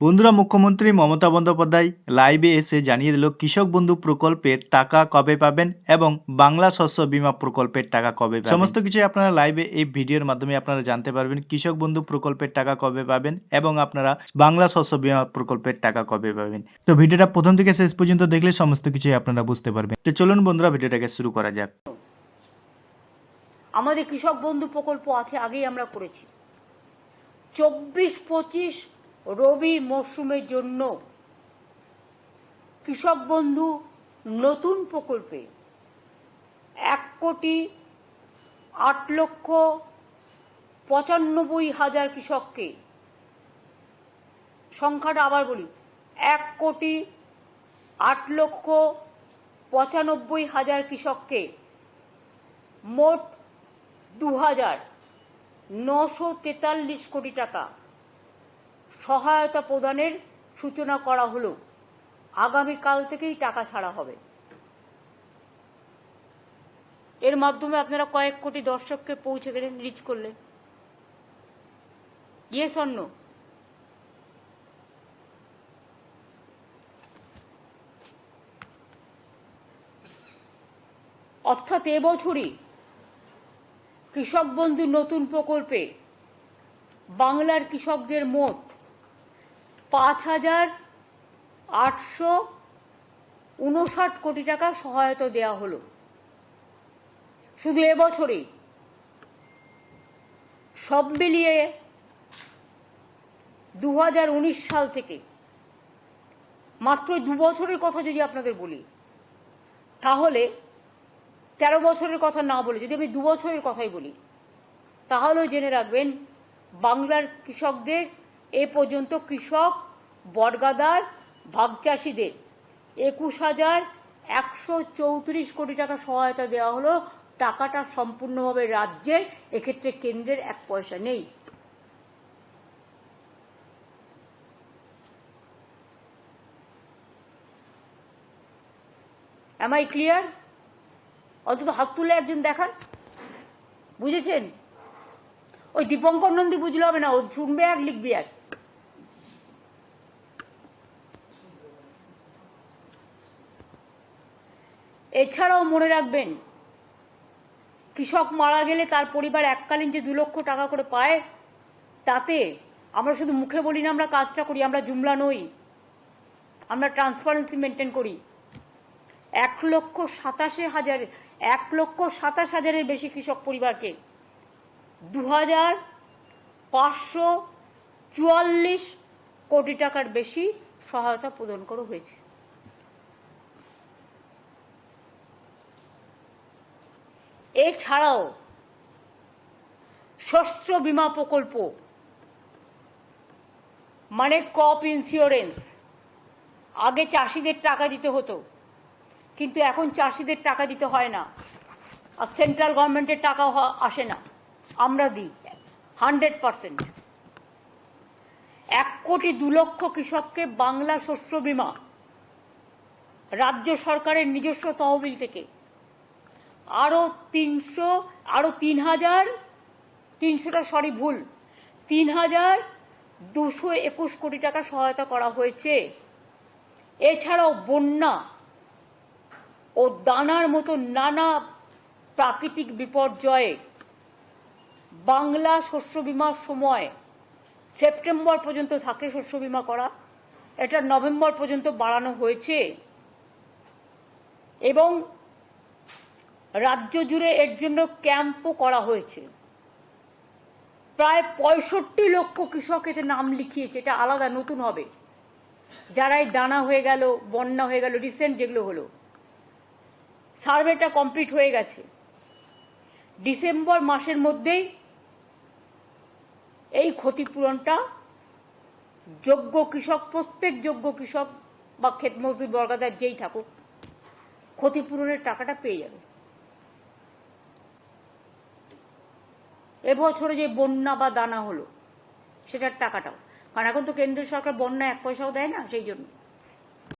বন্ধুরা মুখ্যমন্ত্রী মমতা বন্দ্যোপাধ্যায় লাইভে এসে জানিয়ে দিল কৃষক বন্ধু প্রকল্পের টাকা কবে পাবেন এবং বাংলা শস্য বীমা প্রকল্পের টাকা কবে পাবেন? সমস্ত কিছু আপনারা লাইভে এই ভিডিওর মাধ্যমে আপনারা জানতে পারবেন কৃষক বন্ধু প্রকল্পের টাকা কবে পাবেন এবং আপনারা বাংলা শস্য বীমা প্রকল্পের টাকা কবে পাবেন? তো ভিডিওটা প্রথম থেকে শেষ পর্যন্ত দেখলে সমস্ত কিছুই আপনারা বুঝতে পারবেন। তো চলুন বন্ধুরা ভিডিওটাকে শুরু করা যাক। আমাদের কৃষক বন্ধু প্রকল্প আছে আগেই আমরা করেছি। চব্বিশ পঁচিশ রবি মরশুমের জন্য কৃষক বন্ধু নতুন প্রকল্পে এক কোটি আট লক্ষ পঁচানব্বই হাজার কৃষককে, সংখ্যাটা আবার বলি, এক কোটি আট লক্ষ পঁচানব্বই হাজার কৃষককে মোট দু হাজার নশো তেতাল্লিশ কোটি টাকা। সহায়তা প্রদানের সূচনা করা হলো। আগামীকাল থেকেই টাকা ছাড়া হবে। এর মাধ্যমে আপনারা কয়েক কোটি দর্শককে পৌঁছে গেলেন রিচ করলেন। ইয়ে স্বর্ণ অর্থাৎ এবছরই কৃষক বন্ধু নতুন প্রকল্পে বাংলার কৃষকদের মোট পাঁচ হাজার আটশো উনষাট কোটি টাকা সহায়তা দেওয়া হলো। শুধু এবছরেই সব মিলিয়ে দু হাজার উনিশ সাল থেকে। মাত্র দু বছরের কথা যদি আপনাদের বলি, তাহলে তেরো বছরের কথা না বলে যদি আমি দু বছরের কথাই বলি, তাহলেও জেনে রাখবেন, বাংলার কৃষকদের এ পর্যন্ত কৃষক বটগাদার ভাগচাষিদের একুশ হাজার একশো চৌত্রিশ কোটি টাকা সহায়তা দেওয়া হলো। টাকাটা সম্পূর্ণভাবে রাজ্যের এক্ষেত্রে কেন্দ্রের এক পয়সা নেই। এম আই ক্লিয়ার অন্তত হাত তুলে একজন দেখান। বুঝেছেন? ওই দীপঙ্কর নন্দী বুঝলে হবে না, ও শুনবে এক লিখবে এক এছাড়াও মনে রাখবেন, কৃষক মারা গেলে তার পরিবার এককালীন যে দু লক্ষ টাকা করে পায়, তাতে আমরা শুধু মুখে বলি না, আমরা কাজটা করি, আমরা জুমলা নই, আমরা ট্রান্সপারেন্সি মেনটেন করি। এক লক্ষ সাতাশে হাজার, এক লক্ষ সাতাশ হাজারের বেশি কৃষক পরিবারকে দু হাজার পাঁচশো চুয়াল্লিশ কোটি টাকার বেশি সহায়তা প্রদান করা হয়েছে। এছাড়াও শস্য বীমা প্রকল্প মানে ক্রপ ইন্স্যুরেন্স আগে চাষিদের টাকা দিতে হতো, কিন্তু এখন চাষিদের টাকা দিতে হয় না। আর সেন্ট্রাল গভর্নমেন্টের টাকা আসে না। আমরা দিই হান্ড্রেড পারসেন্ট এক কোটি দু লক্ষ কৃষককে বাংলা শস্য বীমা। রাজ্য সরকারের নিজস্ব তহবিল থেকে। আরও তিনশো আরও তিন হাজার, তিনশোটা সরি ভুল, তিন হাজার দুশো একুশ কোটি টাকা সহায়তা করা হয়েছে। এছাড়াও বন্যা ও দানার মতো নানা প্রাকৃতিক বিপর্যয়ে বাংলা শস্য বিমার সময় সেপ্টেম্বর পর্যন্ত থাকে শস্য বিমা করা। এটা নভেম্বর পর্যন্ত বাড়ানো হয়েছে। এবং রাজ্য জুড়ে এর জন্য ক্যাম্পও করা হয়েছে। প্রায় পঁয়ষট্টি লক্ষ কৃষক এতে নাম লিখিয়েছে, এটা আলাদা, নতুন হবে। যারাই দানা হয়ে গেল, বন্যা হয়ে গেল রিসেন্ট যেগুলো হলো। সার্ভেটা কমপ্লিট হয়ে গেছে। ডিসেম্বর মাসের মধ্যেই এই ক্ষতিপূরণটা যোগ্য কৃষক, প্রত্যেক যোগ্য কৃষক বা ক্ষেত মজদুর বর্গাদার যেই থাকুক, ক্ষতিপূরণের টাকাটা পেয়ে যাবে। এবছরে যে বন্যা বা দানা হলো, সেটার টাকাটাও। কারণ এখন তো কেন্দ্রীয় সরকার বন্যা এক পয়সাও দেয় না, সেই জন্য।